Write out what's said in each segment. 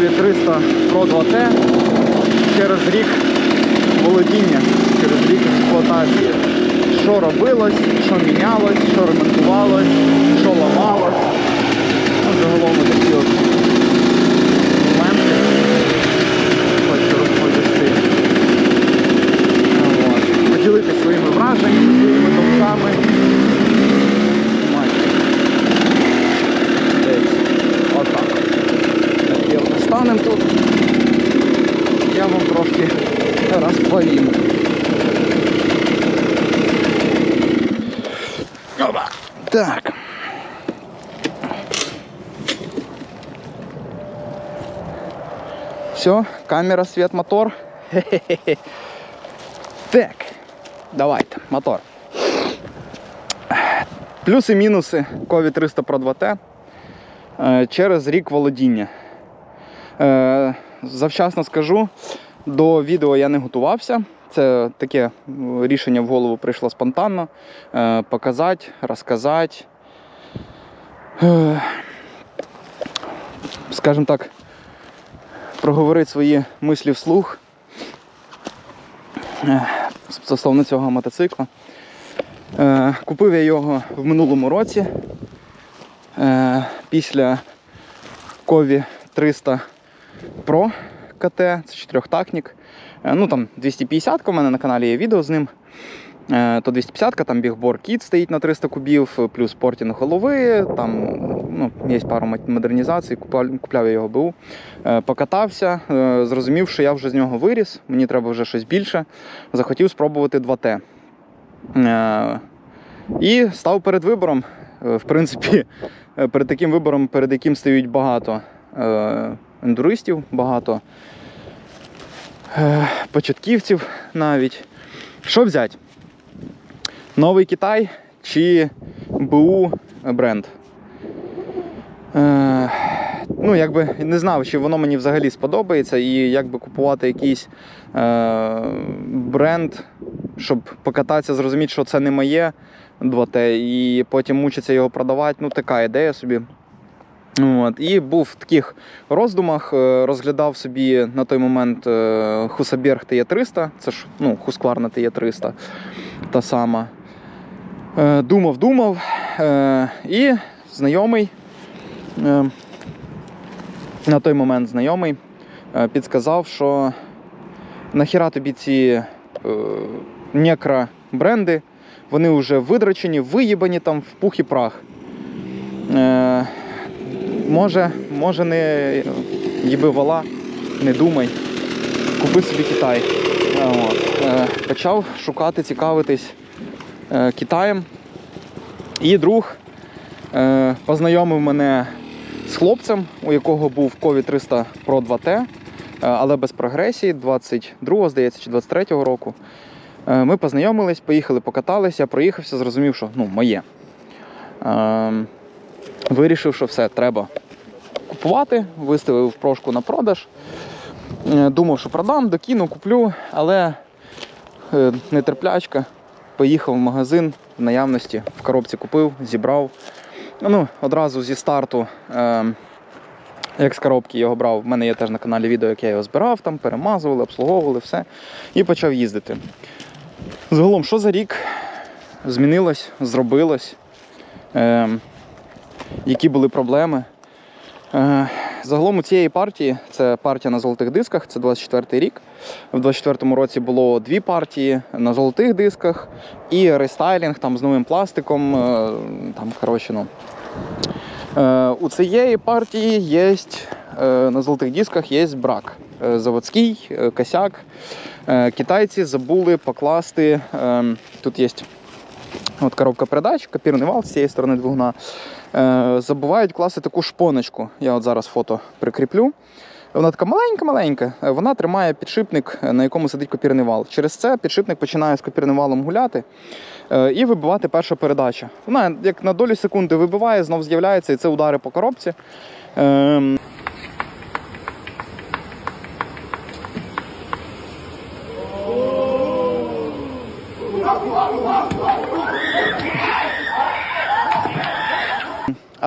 Кові 300 Pro 2T через рік володіння, через рік експлуатації. Що робилось, що мінялось, що ремонтувалось, що ламалось. Ну, загалом такі от моменти хочу розповісти. От. Поділитися своїми враженнями, своїми думками. Бачите. Десь отак. Як я ми станемо тут, я вам трошки розповім. Опа. Так. Все, камера, свет, мотор. Хе-хе-хе. Так, давайте, мотор. Плюси мінуси Кові 300 Pro 2T е, через рік володіння. Е, Завчасно скажу, до відео я не готувався. Це таке рішення в голову прийшло спонтанно. Е, Показати, розказати. Е, Скажімо так, проговорити свої мислі вслух е, стосовно цього мотоцикла. Е, Купив я його в минулому році. Е, Після Кові 300 Pro КТ, це чотирьохтактник. Е, Ну там 250 у мене на каналі є відео з ним. Е, То 250 там бігбор кіт стоїть на 300 кубів, плюс портінг голови, там ну, є пару модернізацій, купляв, я його БУ. Е, Покатався, зрозумів, що я вже з нього виріс, мені треба вже щось більше. Захотів спробувати 2Т. Е, І став перед вибором. В принципі, перед таким вибором, перед яким стають багато ендуристів, багато е, початківців навіть. Що взяти? Новий Китай чи БУ бренд? Е, ну, якби не знав, чи воно мені взагалі сподобається, і якби купувати якийсь е, бренд, щоб покататися, зрозуміти, що це не моє 2T, і потім мучитися його продавати. Ну, така ідея собі. От. І був в таких роздумах, е, розглядав собі на той момент е, Husabерg TE300, це ж ну, Husqvarna TE300, та сама. Е, Думав, думав. І знайомий, на той момент знайомий, підсказав, що нахіра тобі ці некра бренди, вони вже видрачені, виїбані там в пух і прах. Може, може не їби вала, не думай, купи собі Китай. Е, Почав шукати, цікавитись е, Китаєм. І друг е, познайомив мене з хлопцем, у якого був Кові 300 Pro 2T, е, але без прогресії, 22-го, здається, чи 23-го року. Ми познайомились, поїхали, покаталися, я проїхався, зрозумів, що ну, моє. Е, Вирішив, що все, треба купувати, виставив прошку на продаж. Е, Думав, що продам, докину, куплю, але е, нетерплячка. Поїхав в магазин в наявності, в коробці купив, зібрав. Ну, одразу зі старту, е, як з коробки його брав, в мене є теж на каналі відео, як я його збирав, там перемазували, обслуговували, все. І почав їздити. Загалом, що за рік змінилось, зробилось, е, які були проблеми. Е, Загалом у цієї партії це партія на золотих дисках, це 24 рік. В 24-му році було дві партії на золотих дисках і рестайлінг там з новим пластиком. е, Там, коротше, ну. Е, У цієї партії є на золотих дисках є брак. Заводський, косяк. Китайці забули покласти. е, Тут є От коробка передач, копірний вал з цієї сторони двигуна. Е, забувають класти таку шпоночку. Я от зараз фото прикріплю. Вона така маленька-маленька. Е, Вона тримає підшипник, е, на якому сидить копірний вал. Через це підшипник починає з копірним валом гуляти е, і вибивати перша передача. Вона як на долю секунди вибиває, знов з'являється, і це удари по коробці.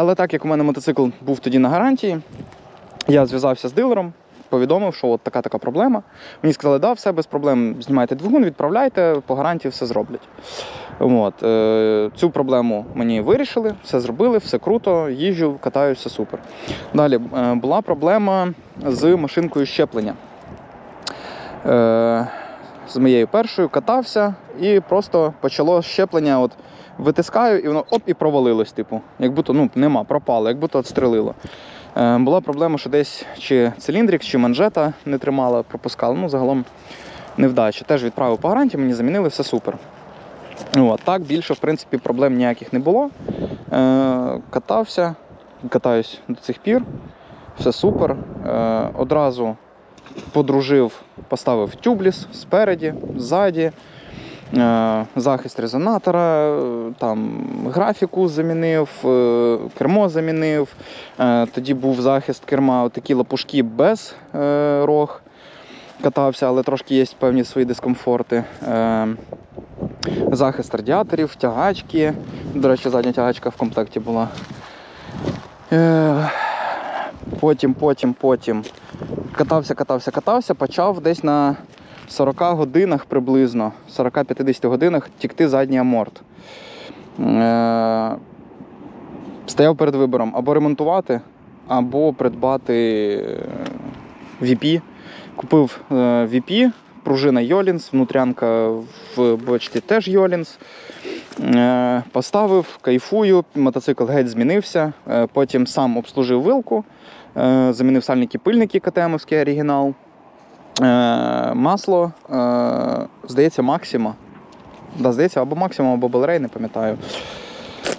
Але так як у мене мотоцикл був тоді на гарантії, я зв'язався з дилером, повідомив, що от така така проблема. Мені сказали, да, все без проблем, знімайте двигун, відправляйте, по гарантії все зроблять. От, е, цю проблему мені вирішили, все зробили, все круто, їжджу, катаюся, супер. Далі е, була проблема з машинкою щеплення. Е, з моєю першою катався і просто почало щеплення. От витискаю, і воно оп і провалилось, типу. Як будто ну, нема, пропало, як будто отстрелило. Е, була проблема, що десь чи циліндрик, чи манжета не тримала, пропускала. Ну, загалом невдача. Теж відправив по гарантії, мені замінили, все супер. От, так більше, в принципі, проблем ніяких не було. Е, катався, катаюсь до цих пір, все супер. Е, одразу подружив, поставив тюбліс спереді, ззаді, е, захист резонатора, е, там графіку замінив, е, кермо замінив. Тоді був захист керма, такі лапушки без рог. Катався, але трошки є певні свої дискомфорти. Захист радіаторів, тягачки. До речі, задня тягачка в комплекті була. Потім, потім, потім катався, катався, катався, почав десь на 40 годинах приблизно, 40-50 годинах тікти задній аморт. Е, Стояв перед вибором або ремонтувати, або придбати е, VP. Купив е, VP, пружина Йолінс, внутрянка в бочці теж Йолінс. Е, Поставив, кайфую, мотоцикл геть змінився. Е, Потім сам обслужив вилку, е, замінив сальники пильники КТМовський оригінал. Е, Масло, е, здається, Максима. Да, здається, або Максимум, або Белрей, не пам'ятаю.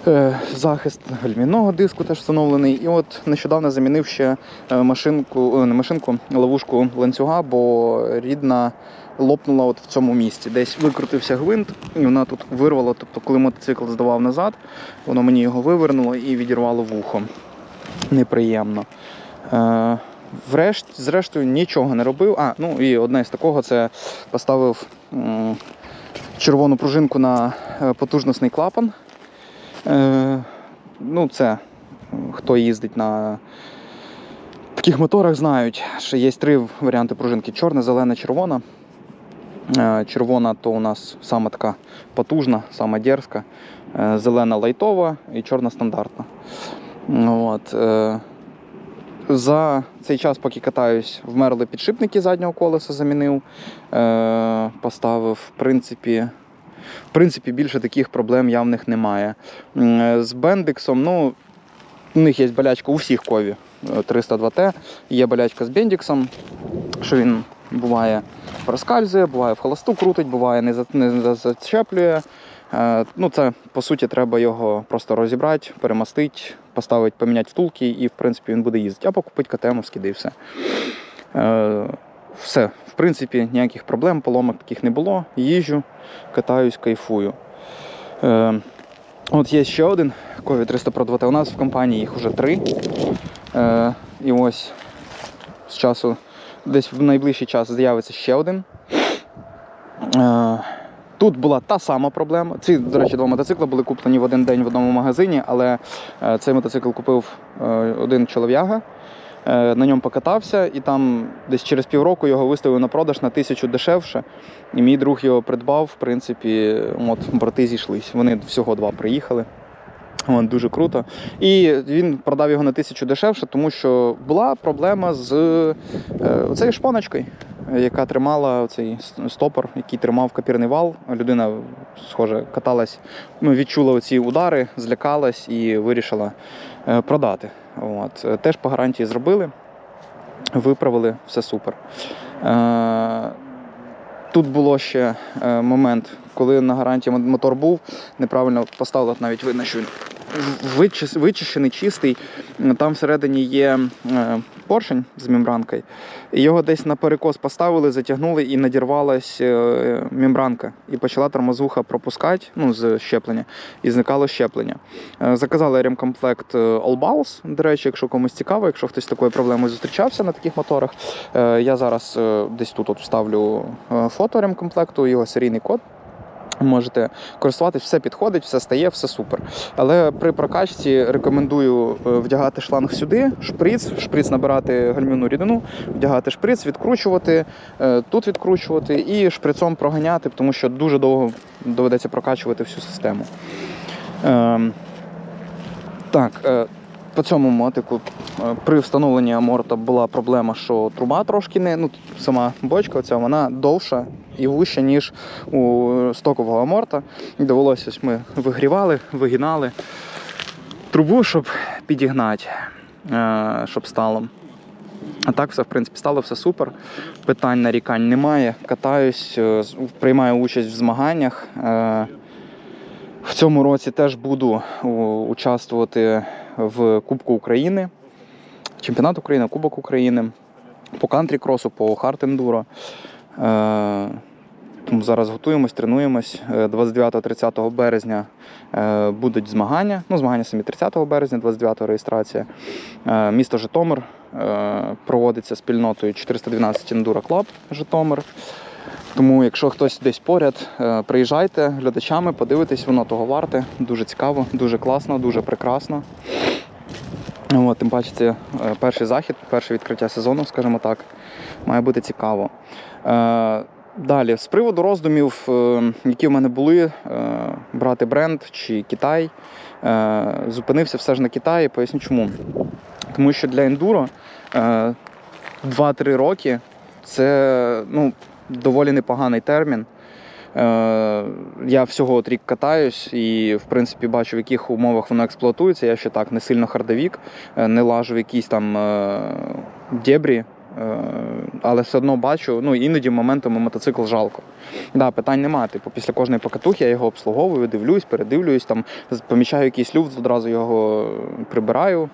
Е, Захист гальмівного диску теж встановлений. І от нещодавно замінив ще е, машинку, е, не машинку, ловушку ланцюга, бо рідна лопнула от в цьому місці. Десь викрутився гвинт, і вона тут вирвала. Тобто, коли мотоцикл здавав назад, воно мені його вивернуло і відірвало вухо. Неприємно. Е, Врешті, зрештою, нічого не робив. А, ну і одне з такого це поставив червону пружинку на е, потужностний клапан. Е, ну, це хто їздить на таких моторах, знають, що є три варіанти пружинки: чорна, зелена, червона. Червона то у нас саме така потужна, сама дерзка, зелена лайтова і чорна стандартна. От, за цей час, поки катаюсь, вмерли підшипники заднього колеса, замінив, е, поставив. В принципі, в принципі, більше таких проблем явних немає. Е, З бендиксом, ну, у них є болячка у всіх кові е, 302Т. Є болячка з бендиксом, що він буває проскальзує, буває в холосту крутить, буває не, за, не зачеплює. Е, Ну, це по суті треба його просто розібрати, перемастити, поставити, поміняти втулки, і в принципі він буде їздити. Або купити да і все. Е, Все, в принципі, ніяких проблем, поломок таких не було. Їжджу, катаюсь, кайфую. Е, От є ще один COVID 300 Pro 2T. У нас в компанії їх вже три. Е, І ось з часу, десь в найближчий час з'явиться ще один. Е, Тут була та сама проблема. Ці, до речі, два мотоцикли були куплені в один день в одному магазині, але е, цей мотоцикл купив е, один чолов'яга. Е, На ньому покатався, і там десь через півроку його виставив на продаж на тисячу дешевше. І мій друг його придбав. В принципі, от брати зійшлись. Вони всього два приїхали. От, дуже круто. І він продав його на тисячу дешевше, тому що була проблема з е, цією шпоночкою, яка тримала цей стопор, який тримав копірний вал. Людина, схоже, каталась, ну, відчула оці удари, злякалась і вирішила е, продати. От. Теж по гарантії зробили, виправили, все супер. Е, Тут було ще е, момент коли на гарантії мотор був, неправильно поставили, навіть видно, що він вичищений, чистий. Там всередині є е, поршень з мембранкою. Його десь на перекос поставили, затягнули і надірвалась е, мембранка. І почала тормозуха пропускати ну, з щеплення, і зникало щеплення. Е, Заказали ремкомплект All Balls, До речі, якщо комусь цікаво, якщо хтось з такою проблемою зустрічався на таких моторах. Я зараз десь тут от вставлю фото ремкомплекту, його серійний код. Можете користуватись, все підходить, все стає, все супер. Але при прокачці рекомендую е, вдягати шланг сюди, шприц, шприц набирати гальмівну рідину, вдягати шприц, відкручувати, е, тут відкручувати і шприцом проганяти, тому що дуже довго доведеться прокачувати всю систему. Ем, Так, е, по цьому мотику при встановленні аморта була проблема, що труба трошки не, ну сама бочка, оця, вона довша і вища, ніж у стокового аморта. Довелося ось ми вигрівали, вигинали трубу, щоб підігнати, е, щоб стало. А так все, в принципі, стало все супер. Питань нарікань немає. Катаюсь, е, приймаю участь в змаганнях. Е, В цьому році теж буду участвувати в Кубку України, Чемпіонат України, Кубок України, по кантрі-кросу, по хард-ендуро. Е, зараз готуємось, тренуємось. Е, 29-30 березня е, будуть змагання. Ну, змагання самі 30 березня, 29 реєстрація. Е, Місто Житомир е, проводиться спільнотою 412 Enduro Club Житомир. Тому, якщо хтось десь поряд, е, приїжджайте глядачами, подивитесь, воно того варте. Дуже цікаво, дуже класно, дуже прекрасно. От, тим паче, це е, перший захід, перше відкриття сезону, скажімо так. Має бути цікаво. Е, Далі, з приводу роздумів, е, які в мене були, е, брати бренд чи Китай, зупинився все ж на Китаї. Поясню чому. Тому що для ендуро е, 2-3 роки це ну, доволі непоганий термін. Я всього от рік катаюсь і, в принципі, бачу, в яких умовах воно експлуатується. Я ще так не сильно хардовік, не лажу в якісь там дєбрі, е, але все одно бачу, ну іноді моментами мотоцикл жалко. Да, питань немає. Типу, після кожної покатухи я його обслуговую, дивлюсь, передивлююсь, там помічаю якийсь люфт, одразу його прибираю.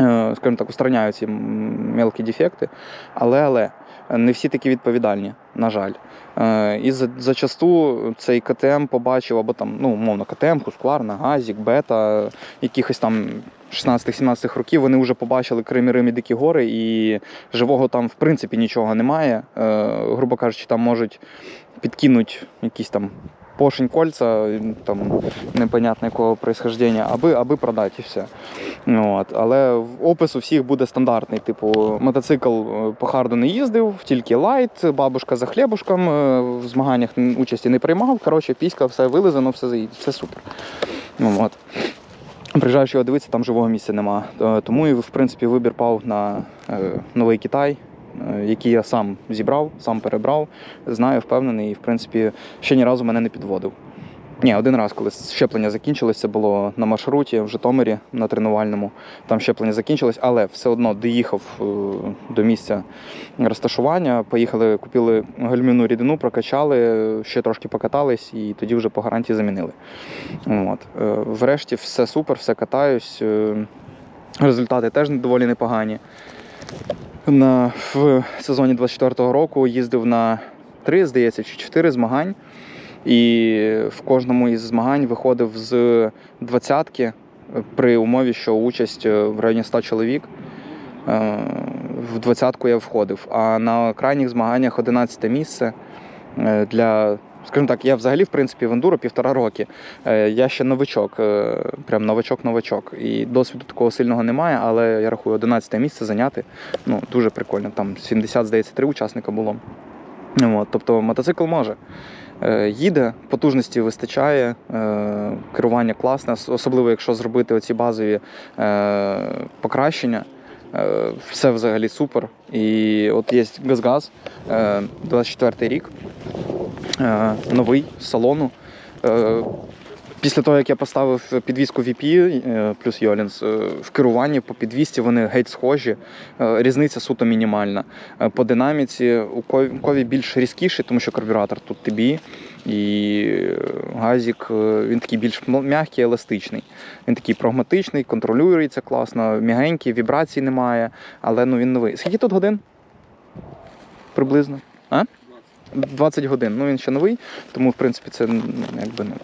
е, Скажімо так, устраняю ці мелкі дефекти. Але, але не всі такі відповідальні, на жаль. Е, І за- зачасту цей КТМ побачив, або там, ну, умовно, КТМ, Хускварна, Газік, Бета, якихось там 16-17 років вони вже побачили Крим і і Дикі гори, і живого там в принципі нічого немає. Е, Грубо кажучи, там можуть підкинути якісь там пошень кольця, там непонятно якого происхождення, аби, аби продати все. Ну, От. Але опис у всіх буде стандартний. Типу, мотоцикл е, по харду не їздив, тільки лайт, бабушка за хлібушком, е, в змаганнях участі не приймав. Коротше, піська, все вилизано, все, заї- все супер. Ну, от. Приїжджаєш його дивитися, там живого місця нема. Е, Тому в принципі вибір пав на новий Китай, е, який я сам зібрав, сам перебрав, знаю, впевнений, і в принципі ще ні разу мене не підводив. Ні, один раз, коли щеплення закінчилось, це було на маршруті в Житомирі на тренувальному. Там щеплення закінчилось, але все одно доїхав е, до місця розташування. Поїхали, купили гальмівну рідину, прокачали, ще трошки покатались і тоді вже по гарантії замінили. От. Е, Врешті все супер, все катаюсь. Результати теж доволі непогані. На, в сезоні 24-го року їздив на три, здається, чи чотири змагань. І в кожному із змагань виходив з двадцятки при умові, що участь е, в районі 100 чоловік. Е, В двадцятку я входив. А на крайніх змаганнях 11 місце е, для. Скажімо так, я взагалі, в принципі, в ендуро півтора роки. Е, Я ще новичок, е, прям новачок-новачок. І досвіду такого сильного немає, але я рахую, 11 місце зайняти. Ну, дуже прикольно. Там 70, здається, три учасника було. От, тобто мотоцикл може. Е, Їде, потужності вистачає, керування класне, особливо якщо зробити оці базові покращення. Все взагалі супер. І от є газ-газ, е, 24 рік, новий з салону. Е, Після того, як я поставив підвіску VP е, плюс Йолінс, е, в керуванні по підвісці вони геть схожі. Е, Різниця суто мінімальна. Е, По динаміці у Кові- більш різкіший, тому що карбюратор тут TB, і е, газік е, він такий більш м'який, еластичний. Він такий прагматичний, контролюється класно, м'ягенький, вібрацій немає, але ну він новий. Скільки тут годин? Приблизно? А? 20 годин. Ну він ще новий, тому в принципі це якби ну.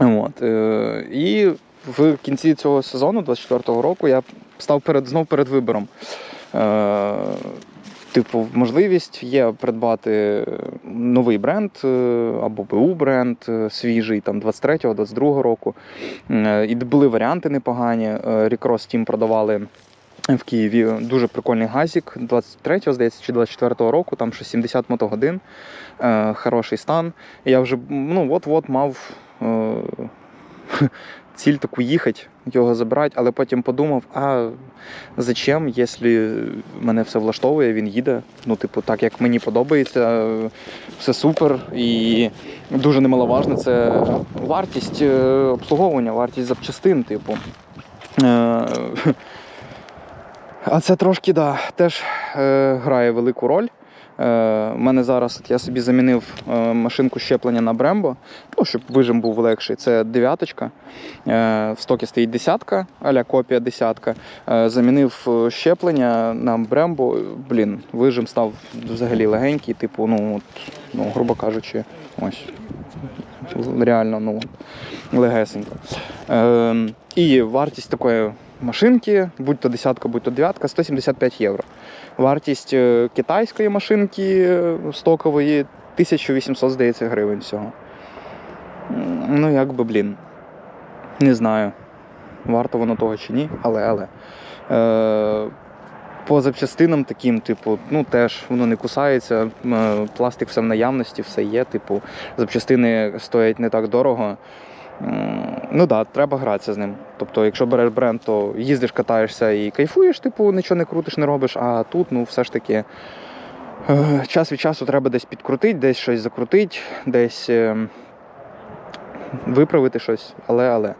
От. Е, і в кінці цього сезону, 24-го року, я став перед, знов перед вибором. Е, Типу, можливість є придбати новий бренд е, або БУ бренд свіжий, там 23-го, 22-го року. І були варіанти непогані. Recross Team продавали в Києві дуже прикольний газік 23-го, здається, чи 24-го року, там щось 70 мотогодин, е, хороший стан. Я вже ну, от-от мав е, ціль таку їхати, його забрати, але потім подумав, а зачем, якщо мене все влаштовує, він їде. Ну, типу, так як мені подобається, е, все супер. І дуже немаловажно це вартість е, обслуговування, вартість запчастин, типу. А це трошки, да, теж е, грає велику роль. Е, мене зараз от я собі замінив е, машинку щеплення на Брембо, ну, щоб вижим був легший. Це дев'яточка. Е, в стокі стоїть десятка, аля копія десятка. Е, замінив е, щеплення на Брембо. Блін, вижим став взагалі легенький, типу, ну, от, ну грубо кажучи, ось. Реально, ну, легесенько. Е, і вартість такої машинки, будь то десятка, будь то дев'ятка, 175 євро. Вартість е, китайської машинки е, стокової 1800, здається, гривень всього. Ну, як би, блін. Не знаю, варто воно того чи ні, але але. Е, по запчастинам таким, типу, ну теж воно не кусається, м, пластик все в наявності, все є. Типу, запчастини стоять не так дорого. Ну так, да, треба гратися з ним. Тобто, якщо береш бренд, то їздиш, катаєшся і кайфуєш, типу, нічого не крутиш, не робиш. А тут, ну, все ж таки, е, час від часу треба десь підкрутити, десь щось закрутити, десь е, виправити щось, але але.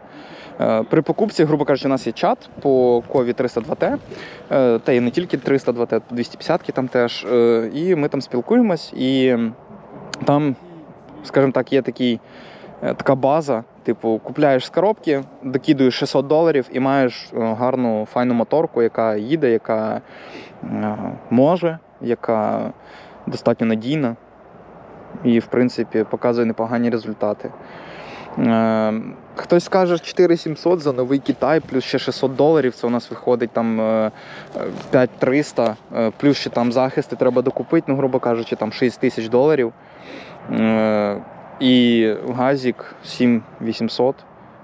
Е, При покупці, грубо кажучи, у нас є чат по кові 302T, е, та і не тільки 302T, 250 там теж. І ми там спілкуємось, і там, скажімо так, є такий, така база. Типу, купляєш з коробки, докидуєш 600 доларів і маєш е, гарну файну моторку, яка їде, яка е, може, яка достатньо надійна і, в принципі, показує непогані результати. Е, Хтось скаже 4700 за новий Китай, плюс ще 600 доларів. Це у нас виходить там е, е, 5300, е, плюс ще там захисти треба докупити, ну, грубо кажучи, там 6 тисяч доларів. І газік 7800.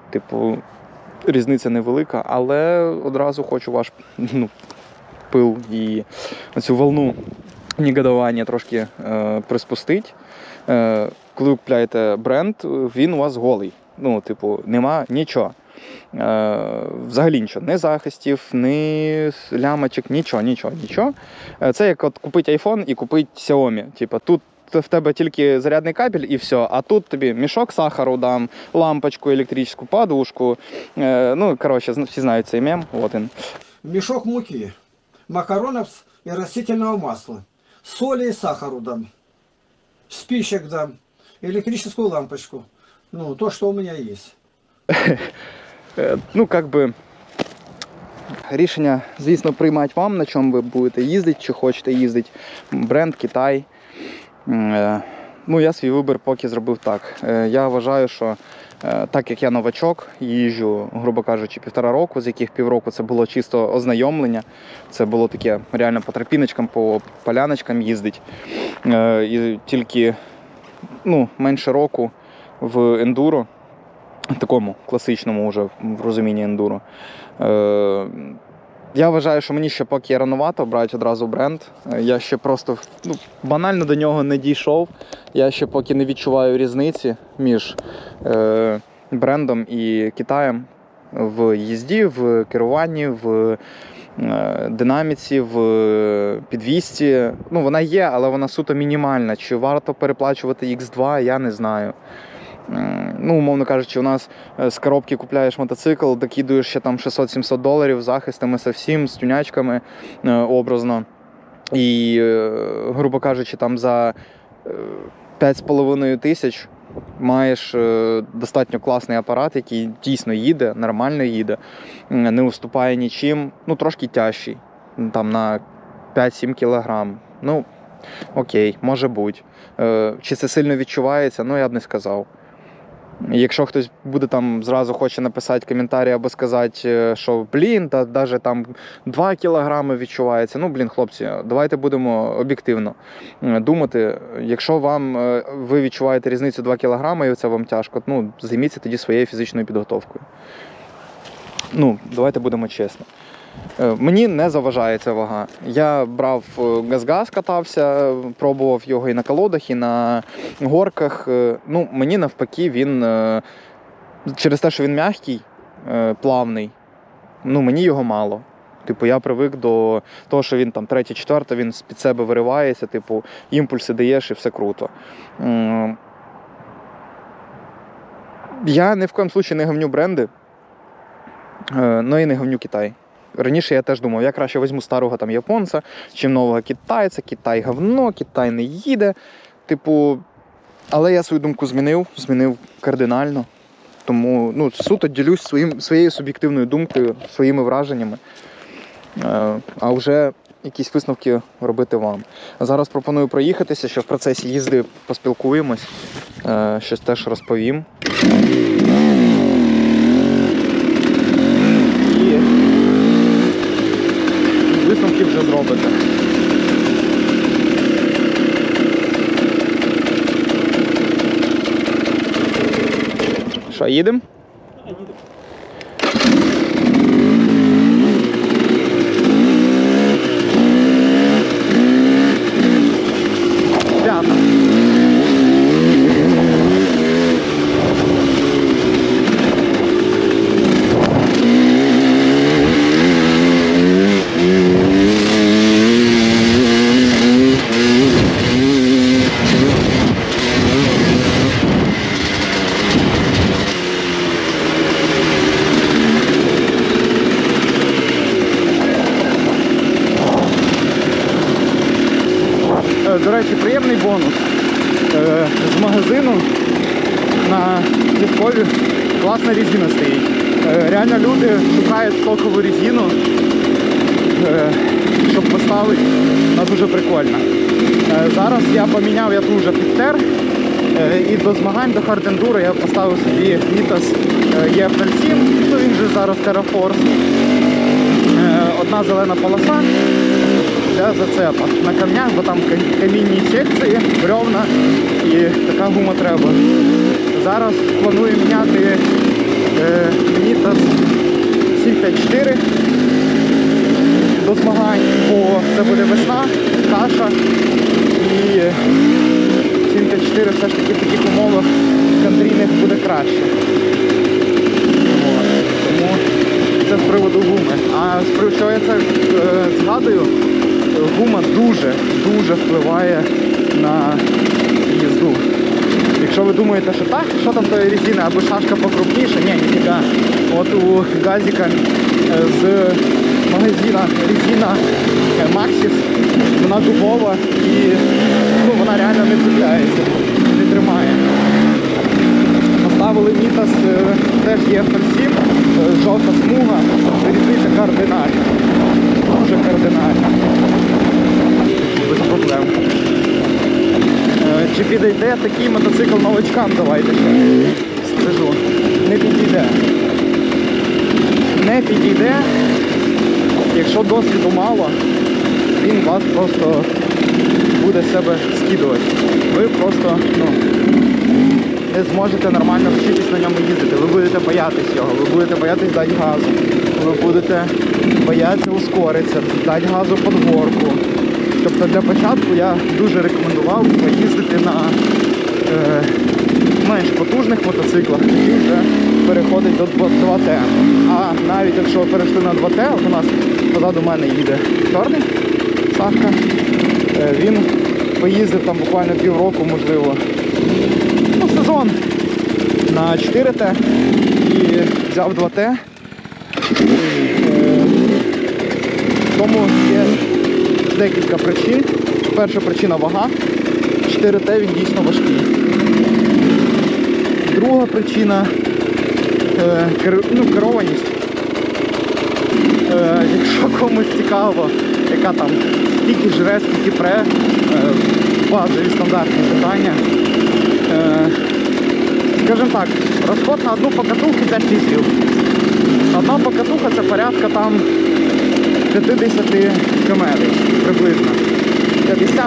Типу, різниця невелика, але одразу хочу ваш ну, пил і цю волну негодування трошки е, приспустити. Е, коли ви купляєте бренд, він у вас голий. Ну, типу, нема нічого. Е, взагалі нічого. Ні захистів, ні лямочок, нічого, нічого, нічого. Е, Це як от купити iPhone і купити Xiaomi. Типу, тут в тебе тільки зарядний кабель і все, а тут тобі мішок сахару дам, лампочку, електричну подушку. Е, ну, коротше, зна- всі знають цей мем. От він. мешок муки, макаронов с- и растительного масла, соли и сахару дам, спичек дам, электрическую лампочку. Ну, то, что у меня есть. Е, Ну, як би. Рішення, звісно, приймати вам, на чому ви будете їздити, чи хочете їздити. Бренд Китай. Е, Ну, я свій вибір поки зробив так. Е, Я вважаю, що е, так як я новачок, їжджу, грубо кажучи, півтора року, з яких півроку це було чисто ознайомлення. Це було таке реально по тропіночкам, по поляночкам їздить. І тільки ну, менше року в ендуро, такому класичному вже в розумінні ендуро. Е, я вважаю, що мені ще поки рановато брати одразу бренд. Е, Я ще просто ну, банально до нього не дійшов. Я ще поки не відчуваю різниці між е, брендом і Китаєм в їзді, в керуванні, в е, динаміці, в підвісті. Ну, вона є, але вона суто мінімальна. Чи варто переплачувати X2, я не знаю. Ну, умовно кажучи, у нас е, з коробки купляєш мотоцикл, докидуєш ще там 600-700 доларів з захистами со всім, з тюнячками е, образно. І, е, грубо кажучи, там за е, 5,5 тисяч маєш достатньо класний апарат, який дійсно їде, нормально їде, не уступає нічим, ну трошки тяжчий, там на 5-7 кілограм. Ну, окей, може бути. Чи це сильно відчувається? Ну, я б не сказав. Якщо хтось буде там зразу хоче написати коментарі або сказати, е, що блін, та навіть там 2 кілограми відчувається. Ну, блін, хлопці, давайте будемо об'єктивно е, думати. Якщо вам е, ви відчуваєте різницю 2 кілограми і це вам тяжко, ну займіться тоді своєю фізичною підготовкою. Ну, давайте будемо чесно. Е, Мені не заважає ця вага. Я брав е, газ-газ, катався, пробував його і на колодах, і на горках. Е, Ну, мені навпаки, він через те, що він м'який, е, плавний, ну мені його мало. Типу, я привик до того, що він там третя, четверта, він з-під себе виривається, типу, імпульси даєш і все круто. Я ні в коєму случаю не говню бренди, ну і не говню Китай. Раніше я теж думав, я краще візьму старого там японця, чим нового китайця, Китай говно, Китай не їде. Типу, але я свою думку змінив, змінив кардинально. Тому ну, суто ділюсь своїм, своєю суб'єктивною думкою, своїми враженнями. Е, а вже якісь висновки робити вам. Зараз пропоную проїхатися, що в процесі їзди поспілкуємось, е, щось теж розповім. І висновки вже зробите. Що, їдемо? П'ята. Е, До речі, приємний бонус. Е, З магазину на Лівкові класна резина стоїть. Е, Реально люди шукають стокову резину, е, щоб поставити. Вона дуже прикольна. Е, Зараз я поміняв, я тут вже підтер. Е, І до змагань до хардендура я поставив собі Мітас EF07, ну він же зараз. Е, Одна зелена полоса для зацепа на камнях, бо там камінні секції, бревна і така гума треба. Зараз планую міняти Мітас 754 до змагань, бо це буде весна, каша і 754 все ж таки в таких умовах контрійних буде краще. Тому це з приводу гуми. А з приводу, що я це е, згадую, гума дуже, дуже впливає на їзду. Якщо ви думаєте, що так, що там тої резини, аби шашка покрупніша, ні, ніфіга. От у газіка е, з магазина резина е, вона дубова і ну, вона реально не цепляється, не тримає. Поставили Мітас, е, теж є F07, е, жовта смуга, різниця кардинальна. Дуже кардинальна. Без проблем. Чи підійде такий мотоцикл новачкам, давайте ще скажу. Не підійде. Не підійде, якщо досвіду мало, він вас просто буде себе скидувати. Ви просто, ну, не зможете нормально вчитись на ньому їздити. Ви будете боятись його, ви будете боятись дати газу, ви будете боятися ускоритися, дати газу під горку. Тобто для початку я дуже рекомендував поїздити на е, менш потужних мотоциклах, тоді вже переходить до 2Т. А навіть якщо перейшли на 2Т, от у нас позаду мене їде чорний Сашка, е, він поїздив там буквально півроку, можливо, ну, сезон на 4Т і взяв 2Т. Е, Тому є декілька причин. Перша причина вага. 4Т він дійсно важкий. Друга причина е, ну, керованість. Е, якщо комусь цікаво, яка там скільки жре, скільки пре, е, базові стандартні питання. Е, скажімо так, розход на одну покатуху 5 літрів. Одна покатуха це порядка там 50 км приблизно. 50.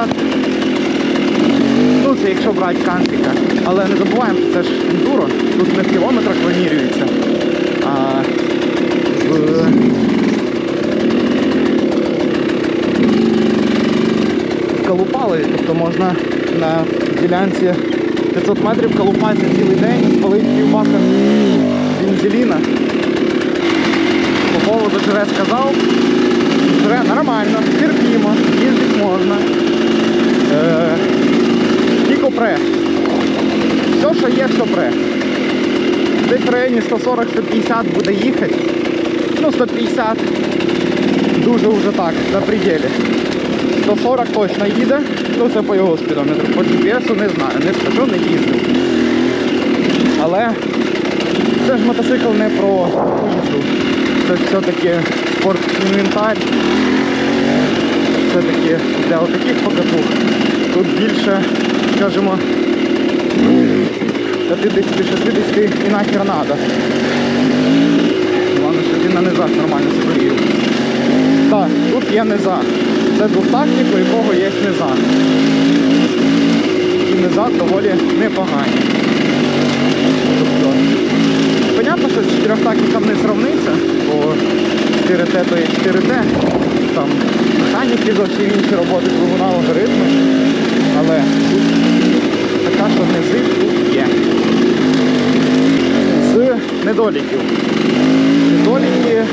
Ну це якщо брати кантика. Але не забуваємо, що це ж ендуро, тут не в кілометрах вимірюється, а в Калупали, тобто можна на ділянці 500 метрів калупати цілий день, спалити півбака бензеліна. По поводу жре сказав. Жре нормально, терпімо, їздити можна. Е, тільки пре. Все, що є, що пре. Десь в районі 140-150 буде їхати. Ну, 150 дуже вже так, на пределі. 140 точно їде, ну це по його спідометру. По GPS не знаю, не скажу, не їздив. Але це ж мотоцикл не про їзду. Це все-таки спорт-інвентар. Все-таки для отаких покатух. Тут більше, скажімо, 50-60 і нахер надо. Головне, щоб він на низах нормально себе. Так, тут є низа. Це двохтактник, у якого є низа. І низа доволі непогані. Понятно, що з чотирьохтактником не сравниться, бо 4Т то є 4Т. Там механіки зовсім інші роботи, двигуна алгоритми. Але тут така, що низи тут є. З недоліків. Недоліки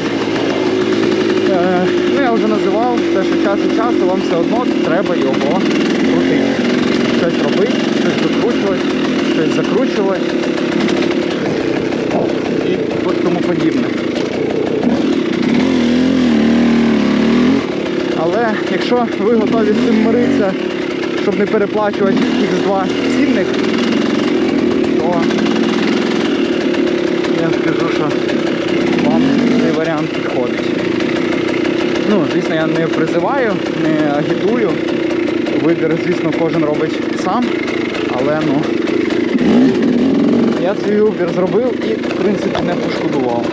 Е, ну я вже називав, те, що час від часу вам все одно треба його крутити. Щось робити, щось докручувати, щось закручувати і от тому подібне. Але якщо ви готові з цим миритися, щоб не переплачувати X2 цінник, то я скажу, що вам цей варіант підходить. Ну, звісно, я не призиваю, не агітую. Вибір, звісно, кожен робить сам. Але ну я свій убір зробив і в принципі не пошкодував.